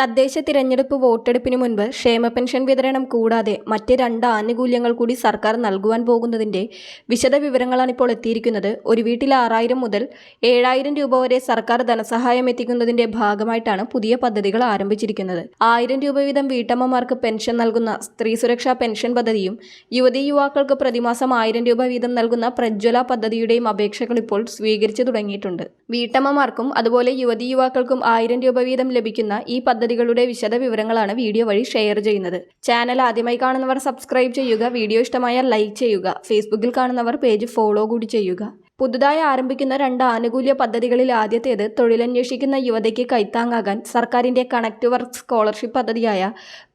തദ്ദേശ തിരഞ്ഞെടുപ്പ് വോട്ടെടുപ്പിന് മുൻപ് ക്ഷേമ പെൻഷൻ വിതരണം കൂടാതെ മറ്റ് രണ്ട് ആനുകൂല്യങ്ങൾ കൂടി സർക്കാർ നൽകുവാൻ പോകുന്നതിന്റെ വിശദ വിവരങ്ങളാണ് ഇപ്പോൾ എത്തിയിരിക്കുന്നത്. ഒരു വീട്ടിൽ ആറായിരം മുതൽ ഏഴായിരം രൂപ വരെ സർക്കാർ ധനസഹായം എത്തിക്കുന്നതിന്റെ ഭാഗമായിട്ടാണ് പുതിയ പദ്ധതികൾ ആരംഭിച്ചിരിക്കുന്നത്. ആയിരം രൂപ വീതം വീട്ടമ്മമാർക്ക് പെൻഷൻ നൽകുന്ന സ്ത്രീ സുരക്ഷാ പെൻഷൻ പദ്ധതിയും യുവതി യുവാക്കൾക്ക് പ്രതിമാസം ആയിരം രൂപ വീതം നൽകുന്ന പ്രജ്വല പദ്ധതിയുടെയും അപേക്ഷകൾ ഇപ്പോൾ സ്വീകരിച്ചു തുടങ്ങിയിട്ടുണ്ട്. വീട്ടമ്മമാർക്കും അതുപോലെ യുവതി യുവാക്കൾക്കും ആയിരം രൂപ വീതം ലഭിക്കുന്ന ഈ പദ്ധതികളുടെ വിശദവിവരങ്ങളാണ് വീഡിയോ വഴി ഷെയർ ചെയ്യുന്നത്. ചാനൽ ആദ്യമായി കാണുന്നവർ സബ്സ്ക്രൈബ് ചെയ്യുക വീഡിയോ ഇഷ്ടമായാൽ ലൈക്ക് ചെയ്യുക. ഫേസ്ബുക്കിൽ കാണുന്നവർ പേജ് ഫോളോ കൂടി ചെയ്യുക. പുതുതായി ആരംഭിക്കുന്ന രണ്ട് ആനുകൂല്യ പദ്ധതികളിൽ ആദ്യത്തേത് തൊഴിലന്വേഷിക്കുന്ന യുവതയ്ക്ക് കൈത്താങ്ങാകാൻ സർക്കാരിന്റെ കണക്ട് വർക്ക് സ്കോളർഷിപ്പ് പദ്ധതിയായ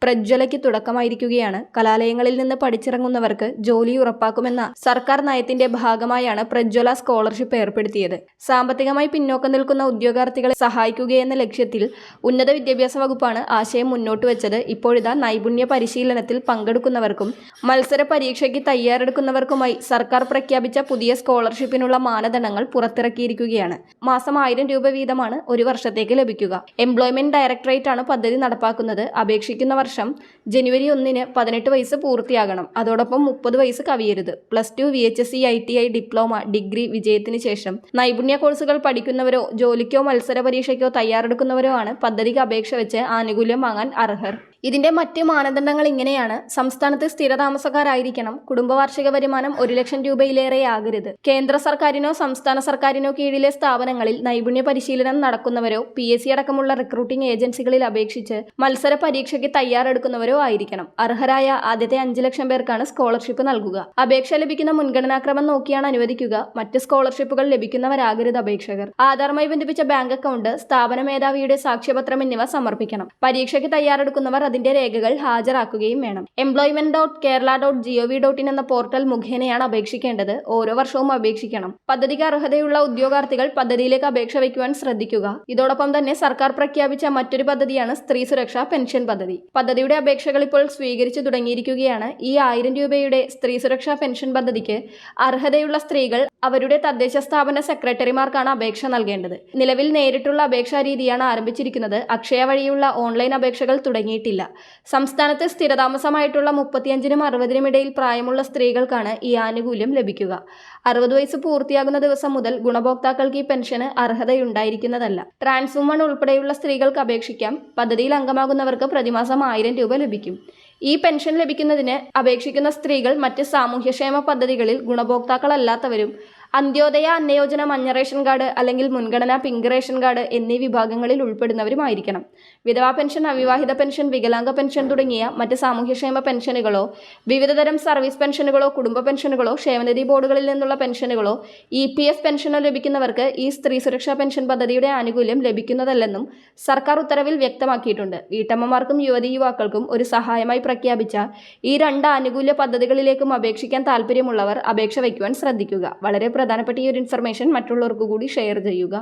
പ്രജ്വലയ്ക്ക് തുടക്കമായിരിക്കുകയാണ്. കലാലയങ്ങളിൽ നിന്ന് പഠിച്ചിറങ്ങുന്നവർക്ക് ജോലി ഉറപ്പാക്കുമെന്ന സർക്കാർ നയത്തിന്റെ ഭാഗമായാണ് പ്രജ്വല സ്കോളർഷിപ്പ് ഏർപ്പെടുത്തിയത്. സാമ്പത്തികമായി പിന്നോക്കം നിൽക്കുന്ന ഉദ്യോഗാർത്ഥികളെ സഹായിക്കുകയെന്ന ലക്ഷ്യത്തിൽ ഉന്നത വിദ്യാഭ്യാസ വകുപ്പാണ് ആശയം മുന്നോട്ട് വെച്ചത്. ഇപ്പോഴിതാ നൈപുണ്യ പരിശീലനത്തിൽ പങ്കെടുക്കുന്നവർക്കും മത്സര പരീക്ഷയ്ക്ക് തയ്യാറെടുക്കുന്നവർക്കുമായി സർക്കാർ പ്രഖ്യാപിച്ച പുതിയ സ്കോളർഷിപ്പിനുള്ള മാനദണ്ഡങ്ങൾ പുറത്തിറക്കിയിരിക്കുകയാണ്. മാസം ആയിരം രൂപ വീതമാണ് ഒരു വർഷത്തേക്ക് ലഭിക്കുക. എംപ്ലോയ്മെന്റ് ഡയറക്ടറേറ്റ് ആണ് പദ്ധതി നടപ്പാക്കുന്നത്. അപേക്ഷിക്കുന്ന വർഷം ജനുവരി ഒന്നിന് പതിനെട്ട് വയസ്സ് പൂർത്തിയാകണം. അതോടൊപ്പം മുപ്പത് വയസ്സ് കവിയരുത്. Plus two V H S C I T I diploma degree വിജയത്തിന് ശേഷം നൈപുണ്യ കോഴ്സുകൾ പഠിക്കുന്നവരോ ജോലിക്കോ മത്സര പരീക്ഷയ്ക്കോ തയ്യാറെടുക്കുന്നവരോ ആണ് പദ്ധതിക്ക് അപേക്ഷ വെച്ച് ആനുകൂല്യം വാങ്ങാൻ അർഹർ. ഇതിന്റെ മറ്റ് മാനദണ്ഡങ്ങൾ ഇങ്ങനെയാണ്. സംസ്ഥാനത്ത് സ്ഥിരതാമസക്കാരായിരിക്കണം. കുടുംബവാർഷിക വരുമാനം ഒരു ലക്ഷം രൂപയിലേറെ ആകരുത്. കേന്ദ്ര സർക്കാരിനോ സംസ്ഥാന സർക്കാരിനോ കീഴിലെ സ്ഥാപനങ്ങളിൽ നൈപുണ്യ പരിശീലനം നടക്കുന്നവരോ പി എസ് സി അടക്കമുള്ള റിക്രൂട്ടിംഗ് ഏജൻസികളിൽ അപേക്ഷിച്ച് മത്സര പരീക്ഷയ്ക്ക് തയ്യാറെടുക്കുന്നവരോ ആയിരിക്കണം. അർഹരായ ആദ്യത്തെ അഞ്ച് ലക്ഷം പേർക്കാണ് സ്കോളർഷിപ്പ് നൽകുക. അപേക്ഷ ലഭിക്കുന്ന മുൻഗണനാക്രമം നോക്കിയാണ് അനുവദിക്കുക. മറ്റ് സ്കോളർഷിപ്പുകൾ ലഭിക്കുന്നവരാകരുത് അപേക്ഷകർ. ആധാറുമായി ബന്ധിപ്പിച്ച ബാങ്ക് അക്കൗണ്ട് സ്ഥാപന മേധാവിയുടെ സാക്ഷ്യപത്രം എന്നിവ സമർപ്പിക്കണം. പരീക്ഷയ്ക്ക് തയ്യാറെടുക്കുന്നവർ അതിന്റെ രേഖകൾ ഹാജരാക്കുകയും വേണം. Employment dot Kerala dot GOV dot in എന്ന പോർട്ടൽ മുഖേനയാണ് അപേക്ഷിക്കേണ്ടത്. ഓരോ വർഷവും അപേക്ഷിക്കണം. പദ്ധതിക്ക് അർഹതയുള്ള ഉദ്യോഗാർത്ഥികൾ പദ്ധതിയിലേക്ക് അപേക്ഷ വയ്ക്കുവാൻ ശ്രദ്ധിക്കുക. ഇതോടൊപ്പം തന്നെ സർക്കാർ പ്രഖ്യാപിച്ച മറ്റൊരു പദ്ധതിയാണ് സ്ത്രീ സുരക്ഷാ പെൻഷൻ പദ്ധതി. പദ്ധതിയുടെ അപേക്ഷകൾ ഇപ്പോൾ സ്വീകരിച്ചു തുടങ്ങിയിരിക്കുകയാണ്. ഈ ആയിരം രൂപയുടെ സ്ത്രീ സുരക്ഷാ പെൻഷൻ പദ്ധതിക്ക് അർഹതയുള്ള സ്ത്രീകൾ അവരുടെ തദ്ദേശ സ്ഥാപന സെക്രട്ടറിമാർക്കാണ് അപേക്ഷ നൽകേണ്ടത്. നിലവിൽ നേരിട്ടുള്ള അപേക്ഷാ രീതിയാണ് ആരംഭിച്ചിരിക്കുന്നത്. അക്ഷയ വഴിയുള്ള ഓൺലൈൻ അപേക്ഷകൾ തുടങ്ങിയിട്ടില്ല. സംസ്ഥാനത്ത് സ്ഥിരതാമസമായിട്ടുള്ള മുപ്പത്തിയഞ്ചിനും അറുപതിനും ഇടയിൽ പ്രായമുള്ള സ്ത്രീകൾക്കാണ് ഈ ആനുകൂല്യം ലഭിക്കുക. അറുപത് വയസ്സ് പൂർത്തിയാകുന്ന ദിവസം മുതൽ ഗുണഭോക്താക്കൾക്ക് ഈ പെൻഷന് അർഹതയുണ്ടായിരിക്കുന്നതല്ല. ട്രാൻസ് വുമൺ ഉൾപ്പെടെയുള്ള സ്ത്രീകൾക്ക് അപേക്ഷിക്കാം. പദ്ധതിയിൽ അംഗമാകുന്നവർക്ക് പ്രതിമാസം ആയിരം രൂപ ലഭിക്കും. ഈ പെൻഷൻ ലഭിക്കുന്നതിന് അപേക്ഷിക്കുന്ന സ്ത്രീകൾ മറ്റ് സാമൂഹ്യക്ഷേമ പദ്ധതികളിൽ ഗുണഭോക്താക്കളല്ലാത്തവരും അന്ത്യോദയ അന്നയോജന മഞ്ഞ റേഷൻ കാർഡ് അല്ലെങ്കിൽ മുൻഗണന പിങ്ക് റേഷൻ കാർഡ് എന്നീ വിഭാഗങ്ങളിൽ ഉൾപ്പെടുന്നവരുമായിരിക്കണം. വിധവാ പെൻഷൻ അവിവാഹിത പെൻഷൻ വികലാംഗ പെൻഷൻ തുടങ്ങിയ മറ്റ് സാമൂഹ്യക്ഷേമ പെൻഷനുകളോ വിവിധതരം സർവീസ് പെൻഷനുകളോ കുടുംബ പെൻഷനുകളോ ക്ഷേമനിധി ബോർഡുകളിൽ നിന്നുള്ള പെൻഷനുകളോ ഇ പി എഫ് പെൻഷനോ ലഭിക്കുന്നവർക്ക് ഈ സ്ത്രീ സുരക്ഷാ പെൻഷൻ പദ്ധതിയുടെ ആനുകൂല്യം ലഭിക്കുന്നതല്ലെന്നും സർക്കാർ ഉത്തരവിൽ വ്യക്തമാക്കിയിട്ടുണ്ട്. വീട്ടമ്മമാർക്കും യുവതി യുവാക്കൾക്കും ഒരു സഹായമായി പ്രഖ്യാപിച്ച ഈ രണ്ട് ആനുകൂല്യ പദ്ധതികളിലേക്കും അപേക്ഷിക്കാൻ താല്പര്യമുള്ളവർ അപേക്ഷ വയ്ക്കുവാൻ ശ്രദ്ധിക്കുക. വളരെ പ്രധാനപ്പെട്ട ഈ ഒരു ഇൻഫർമേഷൻ മറ്റുള്ളവർക്ക് കൂടി ഷെയർ ചെയ്യുക.